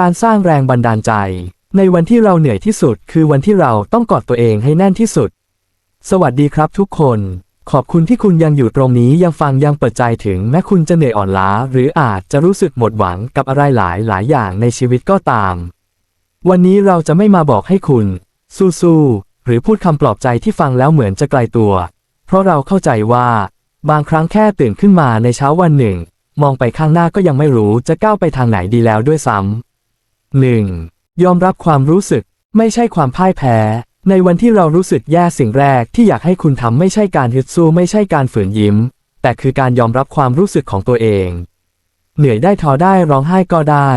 การสร้างแรงบันดาลใจ ในวันที่เราเหนื่อยที่สุด คือวันที่เราต้องกอดตัวเองให้แน่นที่สุด สวัสดีครับทุกคน ขอบคุณที่คุณยังอยู่ตรงนี้ยังฟังยังเปิดใจถึงแม้คุณจะเหนื่อยอ่อนล้า หรืออาจจะรู้สึกหมดหวังกับอะไรหลายหลายอย่างในชีวิตก็ตาม วันนี้เราจะไม่มาบอกให้คุณ สู้ๆหรือพูดคำปลอบใจที่ฟังแล้วเหมือนจะไกลตัว เพราะเราเข้าใจว่า บางครั้งแค่ตื่นขึ้นมาในเช้าวันหนึ่ง มองไปข้างหน้าก็ยังไม่รู้จะก้าวไปทางไหนดีแล้วด้วยซ้ำ หนึ่งยอมรับความรู้สึก ไม่ใช่ความพ่ายแพ้ ในวันที่เรารู้สึกแย่สิ่งแรกที่อยากให้คุณทำไม่ใช่การฮึดสู้ไม่ใช่การฝืนยิ้ม แต่คือการยอมรับความรู้สึกของตัวเอง เหนื่อยได้ท้อได้ร้องไห้ก็ได้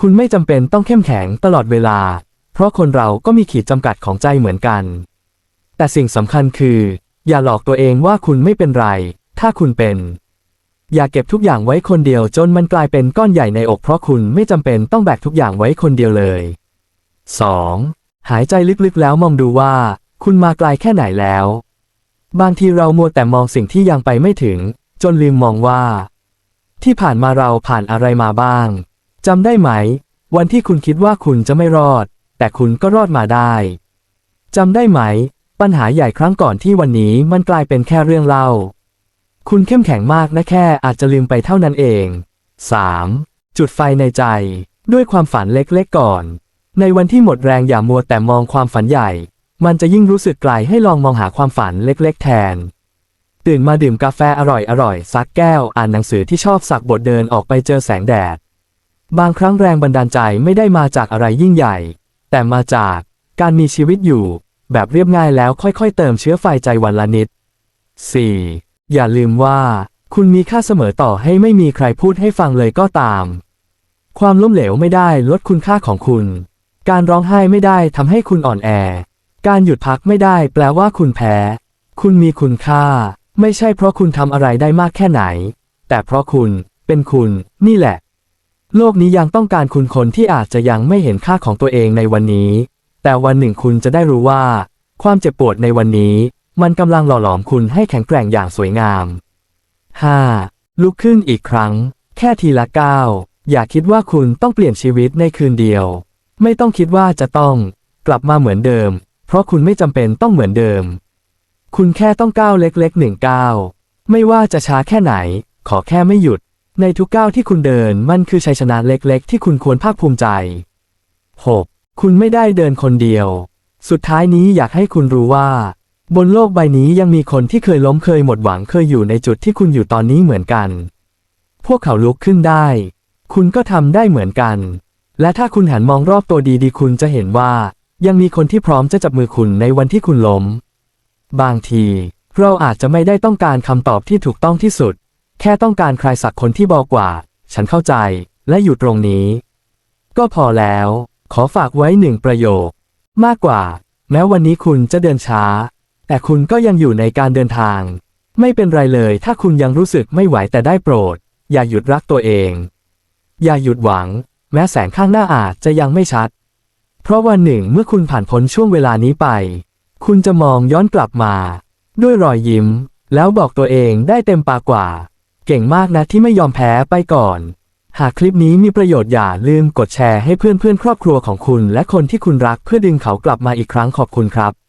คุณไม่จำเป็นต้องเข้มแข็งตลอดเวลา เพราะคนเราก็มีขีดจำกัดของใจเหมือนกัน แต่สิ่งสำคัญคือ อย่าหลอกตัวเองว่าคุณไม่เป็นไร ถ้าคุณเป็น อย่าเก็บทุกอย่างไว้คนเดียวจนมันกลายเป็นก้อนใหญ่ในอกเพราะคุณไม่จำเป็นต้องแบกทุกอย่างไว้คนเดียวเลย 2. หายใจลึกๆแล้วมองดูว่า คุณมาไกลแค่ไหนแล้ว บางทีเรามัวแต่มองสิ่งที่ยังไปไม่ถึง จนลืมมองว่า ที่ผ่านมาเราผ่านอะไรมาบ้างจำได้ไหม วันที่คุณคิดว่าคุณจะไม่รอด แต่คุณก็รอดมาได้จำได้ไหม ปัญหาใหญ่ครั้งก่อนที่วันนี้มันกลายเป็นแค่เรื่องเล่า คุณเข้มแข็งมากนะแค่อาจจะลืมไปเท่านั้นเอง 3. จุดไฟในใจ ด้วยความฝันเล็กๆก่อน ในวันที่หมดแรงอย่ามัวแต่มองความฝันใหญ่ มันจะยิ่งรู้สึกไกลให้ลองมองหาความฝันเล็ก ๆ แทน ตื่นมาดื่มกาแฟอร่อยๆสักแก้วอ่านหนังสือที่ชอบสักบทเดินออกไปเจอแสงแดด บางครั้งแรงบันดาลใจไม่ได้มาจากอะไรยิ่งใหญ่ แต่มาจากการมีชีวิตอยู่ แบบเรียบง่ายแล้วค่อยๆ เติมเชื้อไฟใจวันละนิด 4. อย่าลืมว่า คุณมีค่าเสมอต่อให้ไม่มีใครพูดให้ฟังเลยก็ตาม ความล้มเหลวไม่ได้ลดคุณค่าของคุณ การร้องไห้ไม่ได้ทำให้คุณอ่อนแอ การหยุดพักไม่ได้แปลว่าคุณแพ้ คุณมีคุณค่า ไม่ใช่เพราะคุณทำอะไรได้มากแค่ไหน แต่เพราะคุณเป็นคุณนี่แหละ โลกนี้ยังต้องการคุณคนที่อาจจะยังไม่เห็นค่าของตัวเองในวันนี้ แต่วันหนึ่งคุณจะได้รู้ว่า ความเจ็บปวดในวันนี้ มันกำลังหล่อหลอมคุณให้แข็งแกร่งอย่างสวยงาม 5. ลุกขึ้นอีกครั้ง แค่ทีละก้าวอย่าคิดว่าคุณต้องเปลี่ยนชีวิตในคืนเดียว ไม่ต้องคิดว่าจะต้องกลับมาเหมือนเดิม เพราะคุณไม่จำเป็นต้องเหมือนเดิม คุณแค่ต้องก้าวเล็กๆหนึ่งก้าวไม่ว่าจะช้าแค่ไหน ขอแค่ไม่หยุด ในทุกก้าวที่คุณเดินมันคือชัยชนะเล็กๆ ที่คุณควรภาคภูมิใจ 6. คุณไม่ได้เดินคนเดียว สุดท้ายนี้อยากให้คุณรู้ว่า บนโลกใบนี้ยังมีคนที่เคยล้มเคยหมดหวังเคยอยู่ในจุดที่คุณอยู่ตอนนี้เหมือนกัน พวกเขาลุกขึ้นได้ คุณก็ทำได้เหมือนกัน และถ้าคุณหันมองรอบตัวดีๆ คุณจะเห็นว่า ยังมีคนที่พร้อมจะจับมือคุณในวันที่คุณล้ม บางที เราอาจจะไม่ได้ต้องการคำตอบที่ถูกต้องที่สุด แค่ต้องการใครสักคนที่บอกว่า ฉันเข้าใจและอยู่ตรงนี้ ก็พอแล้ว ขอฝากไว้หนึ่งประโยค มากกว่า แม้วันนี้คุณจะเดินช้า แต่คุณก็ยังอยู่ในการเดินทาง ไม่เป็นไรเลยถ้าคุณยังรู้สึกไม่ไหวแต่ได้โปรด อย่าหยุดรักตัวเอง อย่าหยุดหวัง แม้แสงข้างหน้าอาจจะยังไม่ชัด เพราะวันหนึ่งเมื่อคุณผ่านพ้นช่วงเวลานี้ไป คุณจะมองย้อนกลับมา ด้วยรอยยิ้ม แล้วบอกตัวเองได้เต็มปากกว่า เก่งมากนะที่ไม่ยอมแพ้ไปก่อน หากคลิปนี้มีประโยชน์อย่าลืมกดแชร์ให้เพื่อนเพื่อนๆครอบครัวของคุณ และคนที่คุณรักเพื่อดึงเขากลับมาอีกครั้งขอบคุณครับ